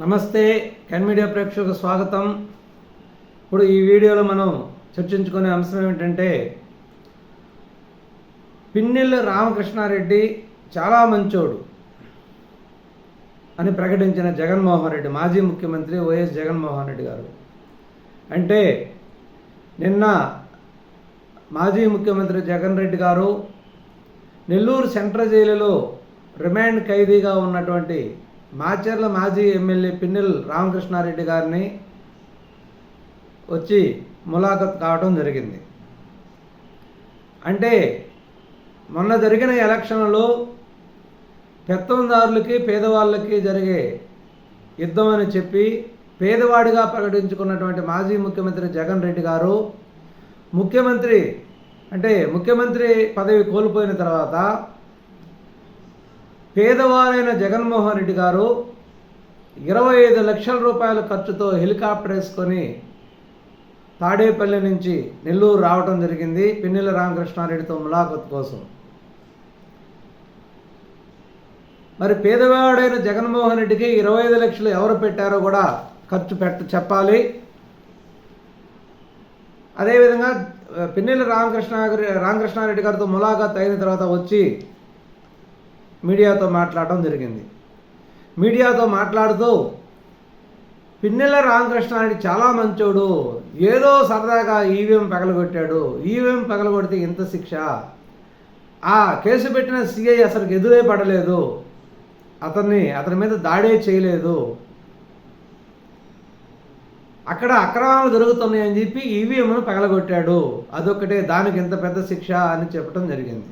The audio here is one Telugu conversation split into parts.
నమస్తే కెన్ మీడియా ప్రేక్షకులకు స్వాగతం. ఇప్పుడు ఈ వీడియోలో మనం చర్చించుకునే అంశం ఏమిటంటే పిన్నెల్లి రామకృష్ణారెడ్డి చాలా మంచోడు అని ప్రకటించిన జగన్మోహన్ రెడ్డి మాజీ ముఖ్యమంత్రి వైఎస్ జగన్మోహన్ రెడ్డి గారు. అంటే నిన్న మాజీ ముఖ్యమంత్రి జగన్ రెడ్డి గారు నెల్లూరు సెంట్రల్ జైలులో రిమాండ్ ఖైదీగా ఉన్నటువంటి మాచర్ల మాజీ ఎమ్మెల్యే పిన్నెల్ రామకృష్ణారెడ్డి గారిని వచ్చి ములాఖత్ కావడం జరిగింది. అంటే మొన్న జరిగిన ఎలక్షన్లో పెత్తందారులకి పేదవాళ్ళకి జరిగే యుద్ధం అని చెప్పి పేదవాడిగా ప్రకటించుకున్నటువంటి మాజీ ముఖ్యమంత్రి జగన్ రెడ్డి గారు ముఖ్యమంత్రి అంటే ముఖ్యమంత్రి పదవి కోల్పోయిన తర్వాత పేదవారైన జగన్మోహన్ రెడ్డి గారు ఇరవై ఐదు లక్షల రూపాయల ఖర్చుతో హెలికాప్టర్ వేసుకొని తాడేపల్లి నుంచి నెల్లూరు రావడం జరిగింది. పిన్నెల రామకృష్ణారెడ్డితో ములాఖత్ కోసం. మరి పేదవాడైన జగన్మోహన్ రెడ్డికి ఇరవై ఐదు లక్షలు ఎవరు పెట్టారో కూడా ఖర్చు పెట్ట చెప్పాలి. అదేవిధంగా పిన్నెల రామకృష్ణ రామకృష్ణారెడ్డి గారితో ములాఖత్ అయిన తర్వాత వచ్చి మీడియాతో మాట్లాడటం జరిగింది. మీడియాతో మాట్లాడుతూ పిన్నెల రామకృష్ణారెడ్డి చాలా మంచోడు. ఏదో సరదాగా ఈవీఎం పగలగొట్టాడు. ఈవీఎం పగలగొడితే ఇంత శిక్ష. ఆ కేసు పెట్టిన సిఐ అసలు ఎదురే పడలేదు. అతన్ని అతని మీద దాడే చేయలేదు. అక్కడ అక్రమాలు జరుగుతున్నాయని చెప్పి ఈవీఎంను పగలగొట్టాడు. అదొక్కటే దానికి ఇంత పెద్ద శిక్ష అని చెప్పడం జరిగింది.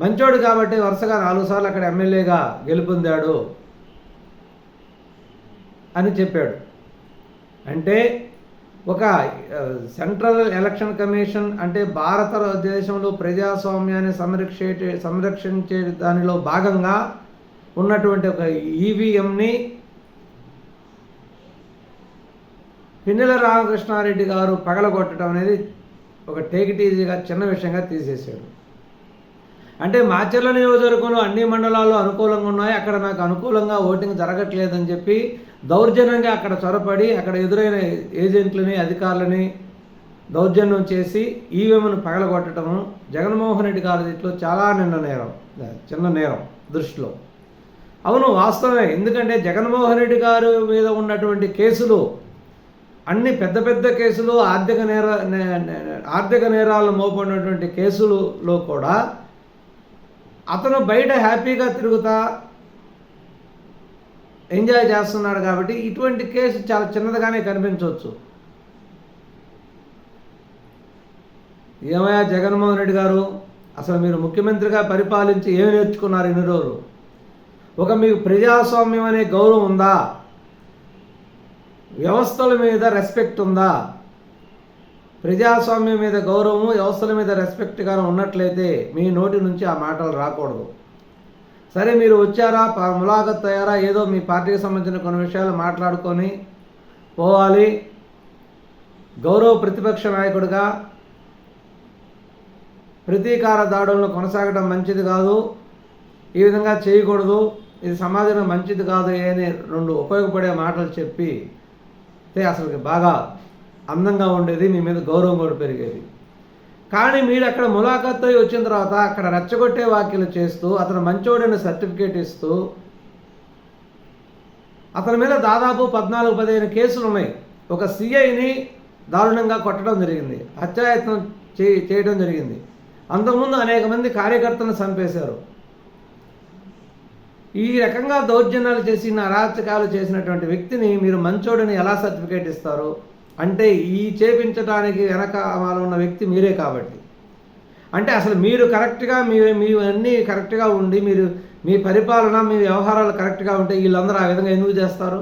మంచోడు కాబట్టి వరుసగా నాలుగు సార్లు అక్కడ ఎమ్మెల్యేగా గెలుపొందాడు అని చెప్పాడు. అంటే ఒక సెంట్రల్ ఎలక్షన్ కమిషన్ అంటే భారతదేశంలో ప్రజాస్వామ్యాన్ని సంరక్షే సంరక్షించే దానిలో భాగంగా ఉన్నటువంటి ఒక ఈవీఎంని పిన్నెల రామకృష్ణారెడ్డి గారు పగలగొట్టడం అనేది ఒక టేకిటీజీగా చిన్న విషయంగా తీసేశాడు. అంటే మాచర్ల నియోజకవర్గంలో అన్ని మండలాలు అనుకూలంగా ఉన్నాయి. అక్కడ నాకు అనుకూలంగా ఓటింగ్ జరగట్లేదని చెప్పి దౌర్జన్యంగా అక్కడ చొరపడి అక్కడ ఎదురైన ఏజెంట్లని అధికారులని దౌర్జన్యం చేసి ఈవీఎంను పగలగొట్టడము జగన్మోహన్ రెడ్డి గారి దీంట్లో చాలా నిన్న నేరం చిన్న నేరం దృష్టిలో. అవును వాస్తవమే. ఎందుకంటే జగన్మోహన్ రెడ్డి గారి మీద ఉన్నటువంటి కేసులు అన్ని పెద్ద పెద్ద కేసులు ఆర్థిక నేర ఆర్థిక నేరాలు మోపడినటువంటి కేసులలో కూడా అతను బయట హ్యాపీగా తిరుగుతా ఎంజాయ్ చేస్తున్నాడు కాబట్టి ఇటువంటి కేసు చాలా చిన్నదిగానే కనిపించవచ్చు. ఏమయ్యా జగన్మోహన్ రెడ్డి గారు? అసలు మీరు ముఖ్యమంత్రిగా పరిపాలించి ఏమి నేర్చుకున్నారు ఇన్ని రోజులు? ఒక మీకు ప్రజాస్వామ్యం అనే గౌరవం ఉందా? వ్యవస్థల మీద రెస్పెక్ట్ ఉందా? ప్రజాస్వామ్యం మీద గౌరవము వ్యవస్థల మీద రెస్పెక్ట్గా ఉన్నట్లయితే మీ నోటి నుంచి ఆ మాటలు రాకూడదు. సరే మీరు వచ్చారా? ప- ములాఖత్ తయారా ఏదో మీ పార్టీకి సంబంధించిన కొన్ని విషయాలు మాట్లాడుకొని పోవాలి. గౌరవ ప్రతిపక్ష నాయకుడిగా ప్రతీకార దాడులను కొనసాగడం మంచిది కాదు. ఈ విధంగా చేయకూడదు. ఇది సమాజంలో మంచిది కాదు అని రెండు ఉపయోగపడే మాటలు చెప్పి అయితే అసలు బాగా అందంగా ఉండేది మీ మీద గౌరవం కూడా పెరిగేది. కానీ మీరు అక్కడ ములాఖత్ అయి వచ్చిన తర్వాత అక్కడ రెచ్చగొట్టే వ్యాఖ్యలు చేస్తూ అతను మంచోడని సర్టిఫికేట్ ఇస్తూ అతని మీద దాదాపు పద్నాలుగు పదిహేను కేసులు ఉన్నాయి. ఒక సిఐని దారుణంగా కొట్టడం జరిగింది. హత్యాయత్నం చే చేయడం జరిగింది. అంతకుముందు అనేక మంది కార్యకర్తలను చంపేశారు. ఈ రకంగా దౌర్జన్యాలు చేసి అరాచకాలు చేసినటువంటి వ్యక్తిని మీరు మంచోడని ఎలా సర్టిఫికేట్ ఇస్తారు? అంటే ఈ చేపించడానికి వెనక ఉన్న వ్యక్తి మీరే కాబట్టి. అంటే అసలు మీరు కరెక్ట్గా మీ మీ అన్నీ కరెక్ట్గా ఉండి మీరు మీ పరిపాలన మీ వ్యవహారాలు కరెక్ట్గా ఉంటే వీళ్ళందరూ ఆ విధంగా ఎందుకు చేస్తారు?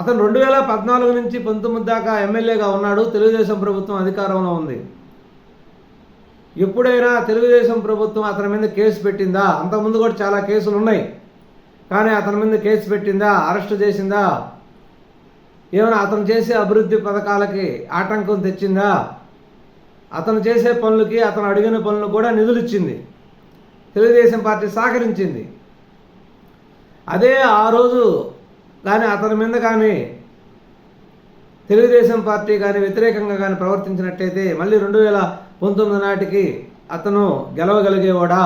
అతను రెండు వేల పద్నాలుగు నుంచి పంతొమ్మిది దాకా ఎమ్మెల్యేగా ఉన్నాడు తెలుగుదేశం ప్రభుత్వం అధికారంలో ఉంది. ఎప్పుడైనా తెలుగుదేశం ప్రభుత్వం అతని మీద కేసు పెట్టిందా? అంతకుముందు కూడా చాలా కేసులు ఉన్నాయి కానీ అతని మీద కేసు పెట్టిందా? అరెస్ట్ చేసిందా? ఏమైనా అతను చేసే అభివృద్ధి పథకాలకి ఆటంకం తెచ్చిందా? అతను చేసే పనులకి అతను అడిగిన పనులు కూడా నిధులు ఇచ్చింది తెలుగుదేశం పార్టీ సహకరించింది. అదే ఆ రోజు కానీ అతని మీద కానీ తెలుగుదేశం పార్టీ కానీ వ్యతిరేకంగా కానీ ప్రవర్తించినట్టయితే మళ్ళీ రెండు వేల పంతొమ్మిది నాటికి అతను గెలవగలిగేవాడా?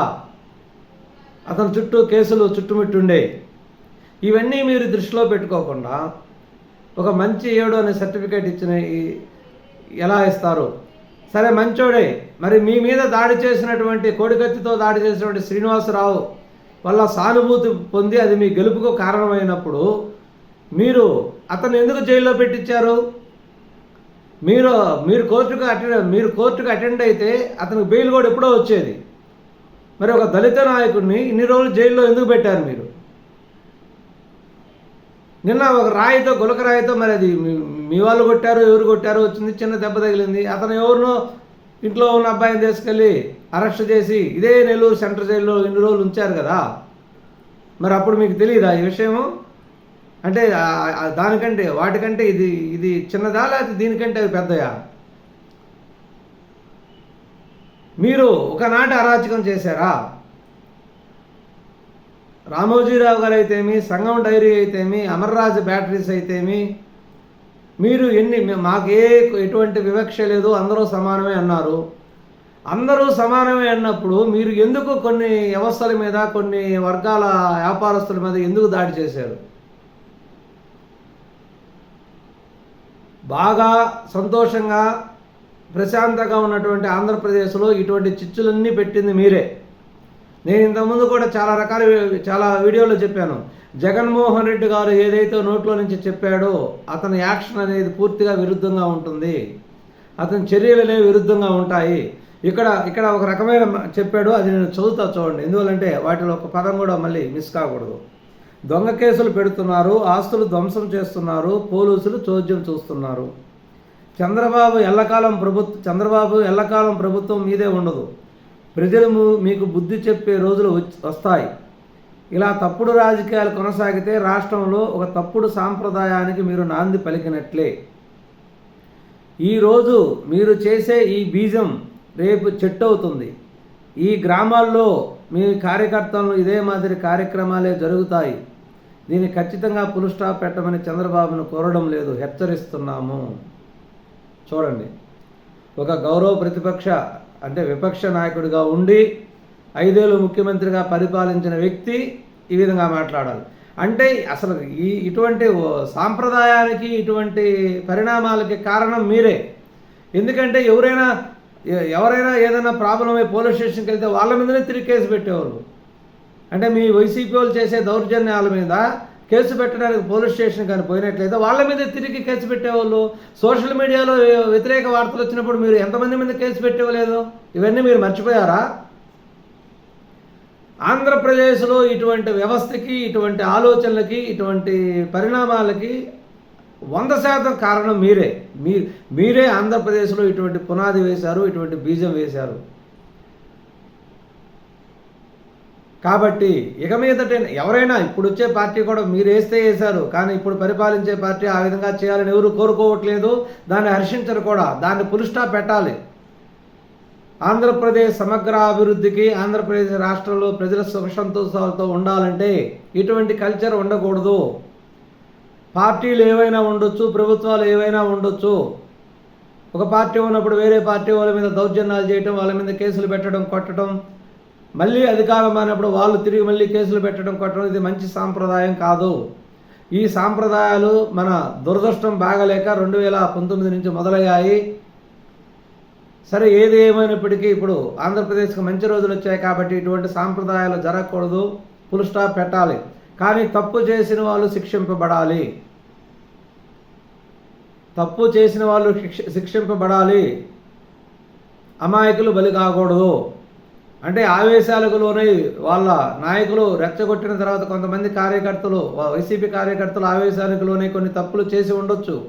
అతని చుట్టూ కేసులు చుట్టుముట్టుండే. ఇవన్నీ మీరు దృష్టిలో పెట్టుకోకుండా ఒక మంచి ఏడు అనే సర్టిఫికేట్ ఇచ్చిన ఈ- ఎలా ఇస్తారు? సరే మంచోడే. మరి మీ మీద దాడి చేసినటువంటి కోడికత్తితో దాడి చేసినటువంటి శ్రీనివాసరావు వల్ల సానుభూతి పొంది అది మీ గెలుపుకు కారణమైనప్పుడు మీరు అతను ఎందుకు జైల్లో పెట్టించారు? మీరు మీరు కోర్టుకు అటెండ్ మీరు కోర్టుకు అటెండ్ అయితే అతనికి బెయిల్ కూడా ఎప్పుడో వచ్చేది. మరి ఒక దళిత నాయకుడిని ఇన్ని రోజులు జైల్లో ఎందుకు పెట్టారు మీరు? నిన్న ఒక రాయితో గులక రాయితో మరి అది మీ- వాళ్ళు కొట్టారు ఎవరు కొట్టారు వచ్చింది చిన్న దెబ్బ తగిలింది. అతను ఎవరినో ఇంట్లో ఉన్న అబ్బాయిని తీసుకెళ్ళి అరెస్ట్ చేసి ఇదే నెల్లూరు సెంట్రల్ జైల్లో ఇన్ని రోజులు ఉంచారు కదా? మరి అప్పుడు మీకు తెలియదా ఈ విషయము? అంటే దానికంటే వాటికంటే ఇది ఇది చిన్నదా లేకపోతే దీనికంటే అది పెద్దయా? మీరు ఒకనాటి అరాచకం చేశారా? రామోజీరావు గారు అయితేమి సంగం డైరీ అయితేమి అమర్రాజు బ్యాటరీస్ అయితేమి మీరు ఎన్ని మాకే మాకు ఏ ఎటువంటి వివక్ష లేదు అందరూ సమానమే అన్నారు. అందరూ సమానమే అన్నప్పుడు మీరు ఎందుకు కొన్ని వ్యవస్థల మీద కొన్ని వర్గాల వ్యాపారస్తుల మీద ఎందుకు దాడి చేశారు? బాగా సంతోషంగా ప్రశాంతంగా ఉన్నటువంటి ఆంధ్రప్రదేశ్లో ఇటువంటి చిచ్చులన్నీ పెట్టింది మీరే. నేను ఇంతకుముందు కూడా చాలా రకాల చాలా వీడియోలో చెప్పాను. జగన్మోహన్ రెడ్డి గారు ఏదైతే నోట్లో నుంచి చెప్పాడో అతని యాక్షన్ అనేది పూర్తిగా విరుద్ధంగా ఉంటుంది. అతని చర్యలు అనేవి విరుద్ధంగా ఉంటాయి. ఇక్కడ ఇక్కడ ఒక రకమైన చెప్పాడు అది నేను చదువుతా చూడండి. ఎందువల్లంటే వాటిలో ఒక పదం కూడా మళ్ళీ మిస్ కాకూడదు. దొంగ కేసులు పెడుతున్నారు ఆస్తులు ధ్వంసం చేస్తున్నారు పోలీసులు చోద్యం చూస్తున్నారు. చంద్రబాబు ఎల్లకాలం ప్రభుత్వం చంద్రబాబు ఎల్లకాలం ప్రభుత్వం మీదే ఉండదు. ప్రజలు మీకు బుద్ధి చెప్పే రోజులు వస్తాయి. ఇలా తప్పుడు రాజకీయాలు కొనసాగితే రాష్ట్రంలో ఒక తప్పుడు సాంప్రదాయానికి మీరు నాంది పలికినట్లే. ఈరోజు మీరు చేసే ఈ బీజం రేపు చెట్టవుతుంది. ఈ గ్రామాల్లో మీ కార్యకర్తలను ఇదే మాదిరి కార్యక్రమాలే జరుగుతాయి. దీన్ని ఖచ్చితంగా పులు స్టాప్ పెట్టమని చంద్రబాబును కోరడం లేదు. హెచ్చరిస్తున్నాము. చూడండి. ఒక గౌరవ ప్రతిపక్ష అంటే విపక్ష నాయకుడిగా ఉండి ఐదేళ్ళు ముఖ్యమంత్రిగా పరిపాలించిన వ్యక్తి ఈ విధంగా మాట్లాడాలి. అంటే అసలు ఈ ఇటువంటి సాంప్రదాయానికి ఇటువంటి పరిణామాలకి కారణం మీరే. ఎందుకంటే ఎవరైనా ఎవరైనా ఏదైనా ప్రాబ్లం అయ్యి పోలీస్ స్టేషన్కి వెళ్తే వాళ్ళ మీదనే తిరిగి కేసు పెట్టేవారు అంటే మీ వైసీపీ వాళ్ళు చేసే దౌర్జన్యాల మీద కేసు పెట్టడానికి పోలీస్ స్టేషన్ కానీ పోయినట్లయితే వాళ్ళ మీద తిరిగి కేసు పెట్టేవాళ్ళు. సోషల్ మీడియాలో వ్యతిరేక వార్తలు వచ్చినప్పుడు మీరు ఎంతమంది మీద కేసు పెట్టేవలేదు ఇవన్నీ మీరు మర్చిపోయారా? ఆంధ్రప్రదేశ్లో ఇటువంటి వ్యవస్థకి ఇటువంటి ఆలోచనలకి ఇటువంటి పరిణామాలకి వంద శాతం కారణం మీరే. మీ మీరే ఆంధ్రప్రదేశ్లో ఇటువంటి పునాది వేశారు ఇటువంటి బీజం వేశారు. కాబట్టి ఇక మీదట ఎవరైనా ఇప్పుడు వచ్చే పార్టీ కూడా మీరు వేస్తే వేశారు కానీ ఇప్పుడు పరిపాలించే పార్టీ ఆ విధంగా చేయాలని ఎవరు కోరుకోవట్లేదు దాన్ని హర్షించరు కూడా దాన్ని పులుస్టా పెట్టాలి. ఆంధ్రప్రదేశ్ సమగ్ర అభివృద్ధికి ఆంధ్రప్రదేశ్ రాష్ట్రంలో ప్రజల సుఖ సంతోషాలతో ఉండాలంటే ఇటువంటి కల్చర్ ఉండకూడదు. పార్టీలు ఏవైనా ఉండొచ్చు ప్రభుత్వాలు ఏవైనా ఉండొచ్చు. ఒక పార్టీ ఉన్నప్పుడు వేరే పార్టీ వాళ్ళ మీద దౌర్జన్యాలు చేయటం వాళ్ళ మీద కేసులు పెట్టడం కొట్టడం మళ్ళీ అధికారం అయినప్పుడు వాళ్ళు తిరిగి మళ్ళీ కేసులు పెట్టడం కొట్టడం ఇది మంచి సాంప్రదాయం కాదు. ఈ సాంప్రదాయాలు మన దురదృష్టం బాగలేక రెండు వేల పంతొమ్మిది నుంచి మొదలయ్యాయి. సరే ఏది ఏమైనప్పటికీ ఇప్పుడు ఆంధ్రప్రదేశ్కి మంచి రోజులు వచ్చాయి కాబట్టి ఇటువంటి సాంప్రదాయాలు జరగకూడదు. ఫుల్ స్టాప్ పెట్టాలి. కానీ తప్పు చేసిన వాళ్ళు శిక్షింపబడాలి. తప్పు చేసిన వాళ్ళు శిక్ష శిక్షింపబడాలి. అమాయకులు బలి కాకూడదు. అంటే ఆవేశాలకు లోనై వాళ్ళ నాయకులు రెచ్చగొట్టిన తర్వాత కొంతమంది కార్యకర్తలు వైసీపీ కార్యకర్తలు ఆవేశాలకు లోనై కొన్ని తప్పులు చేసి ఉండొచ్చు.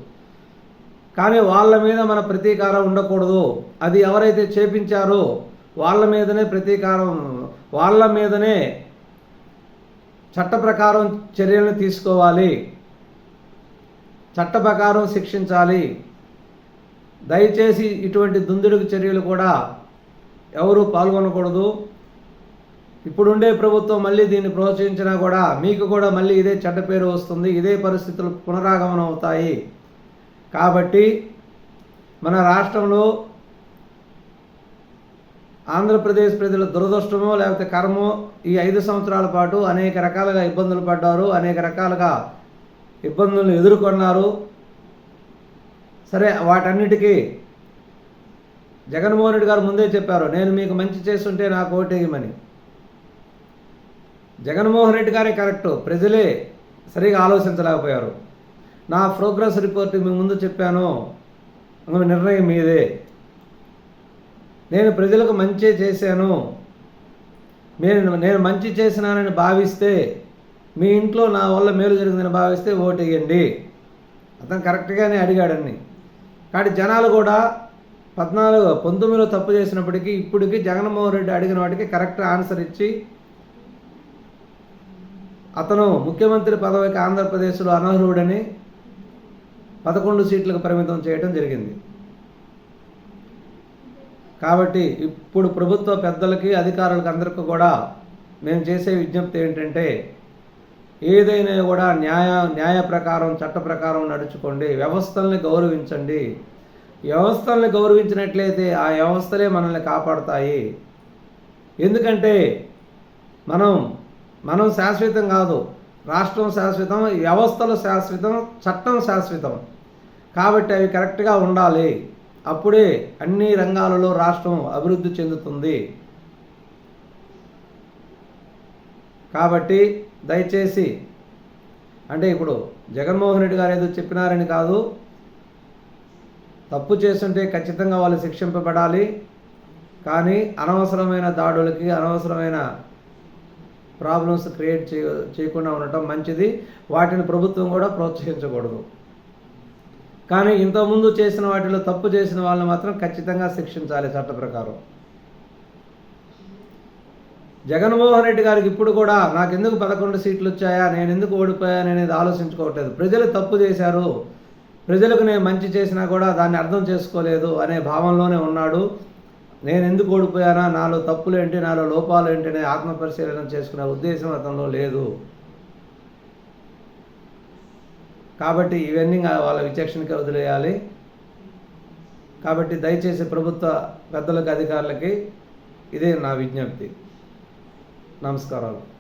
కానీ వాళ్ళ మీద మన ప్రతీకారం ఉండకూడదు. అది ఎవరైతే చేపించారో వాళ్ళ మీదనే ప్రతీకారం వాళ్ళ మీదనే చట్ట ప్రకారం చర్యలను తీసుకోవాలి. చట్ట ప్రకారం శిక్షించాలి. దయచేసి ఇటువంటి దుందుడుకు చర్యలు కూడా ఎవరు పాల్గొనకూడదు. ఇప్పుడుండే ప్రభుత్వం మళ్ళీ దీన్ని ప్రోత్సహించినా కూడా మీకు కూడా మళ్ళీ ఇదే చెడ్డ పేరు వస్తుంది. ఇదే పరిస్థితులు పునరాగమనం అవుతాయి. కాబట్టి మన రాష్ట్రంలో ఆంధ్రప్రదేశ్ ప్రజల దురదృష్టమో లేకపోతే కర్మో ఈ ఐదు సంవత్సరాల పాటు అనేక రకాలుగా ఇబ్బందులు పడ్డారు. అనేక రకాలుగా ఇబ్బందులను ఎదుర్కొన్నారు. సరే వాటన్నిటికీ జగన్మోహన్ రెడ్డి గారు ముందే చెప్పారు నేను మీకు మంచి చేస్తుంటే నాకు ఓటేయమని జగన్మోహన్ రెడ్డి గారే కరెక్టు ప్రజలే సరిగా ఆలోచించలేకపోయారు. నా ప్రోగ్రెస్ రిపోర్ట్ మీ ముందు చెప్పాను నిర్ణయం మీదే. నేను ప్రజలకు మంచి చేశాను. నేను నేను మంచి చేసినానని భావిస్తే మీ ఇంట్లో నా వల్ల మేలు జరిగిందని భావిస్తే ఓటు వేయండి అతను కరెక్ట్గానే అడిగాడని కాబట్టి జనాలు కూడా పద్నాలుగు పంతొమ్మిదిలో తప్పు చేసినప్పటికీ ఇప్పటికి జగన్మోహన్ రెడ్డి అడిగిన వాటికి కరెక్ట్ ఆన్సర్ ఇచ్చి అతను ముఖ్యమంత్రి పదవికి ఆంధ్రప్రదేశ్లో అనర్హుడని పదకొండు సీట్లకు పరిమితం చేయడం జరిగింది. కాబట్టి ఇప్పుడు ప్రభుత్వ పెద్దలకి అధికారులకు అందరికీ కూడా మేము చేసే విజ్ఞప్తి ఏంటంటే ఏదైనా కూడా న్యాయ న్యాయ ప్రకారం చట్ట ప్రకారం నడుచుకోండి వ్యవస్థల్ని గౌరవించండి వ్యవస్థల్ని గౌరవించినట్లయితే ఆ వ్యవస్థలే మనల్ని కాపాడుతాయి. ఎందుకంటే మనం మనం శాశ్వతం కాదు. రాష్ట్రం శాశ్వతం వ్యవస్థలు శాశ్వతం చట్టం శాశ్వతం. కాబట్టి అవి కరెక్ట్గా ఉండాలి. అప్పుడే అన్ని రంగాలలో రాష్ట్రం అభివృద్ధి చెందుతుంది. కాబట్టి దయచేసి అంటే ఇప్పుడు జగన్మోహన్ రెడ్డి గారు ఏదో చెప్పినారని కాదు. తప్పు చేస్తుంటే ఖచ్చితంగా వాళ్ళు శిక్షింపబడాలి. కానీ అనవసరమైన దాడులకి అనవసరమైన ప్రాబ్లమ్స్ క్రియేట్ చేయ చేయకుండా ఉండటం మంచిది. వాటిని ప్రభుత్వం కూడా ప్రోత్సహించకూడదు. కానీ ఇంతకుముందు చేసిన వాటిలో తప్పు చేసిన వాళ్ళని మాత్రం ఖచ్చితంగా శిక్షించాలి చట్ట ప్రకారం. జగన్మోహన్ రెడ్డి గారికి ఇప్పుడు కూడా నాకు ఎందుకు పదకొండు సీట్లు వచ్చాయా నేను ఎందుకు ఓడిపోయాను అనేది ఆలోచించుకోవట్లేదు. ప్రజలు తప్పు చేశారు. ప్రజలకు నేను మంచి చేసినా కూడా దాన్ని అర్థం చేసుకోలేదు అనే భావంలోనే ఉన్నాడు. నేను ఎందుకు ఓడిపోయానా? నాలో తప్పులు ఏంటి? నాలో లోపాలు ఏంటి? అనే ఆత్మపరిశీలన చేసుకునే ఉద్దేశం అతనిలో లేదు. కాబట్టి ఇవన్నీ వాళ్ళ విచక్షణకి వదిలేయాలి. కాబట్టి దయచేసి ప్రభుత్వ పెద్దలకు అధికారులకి ఇదే నా విజ్ఞప్తి. నమస్కారాలు.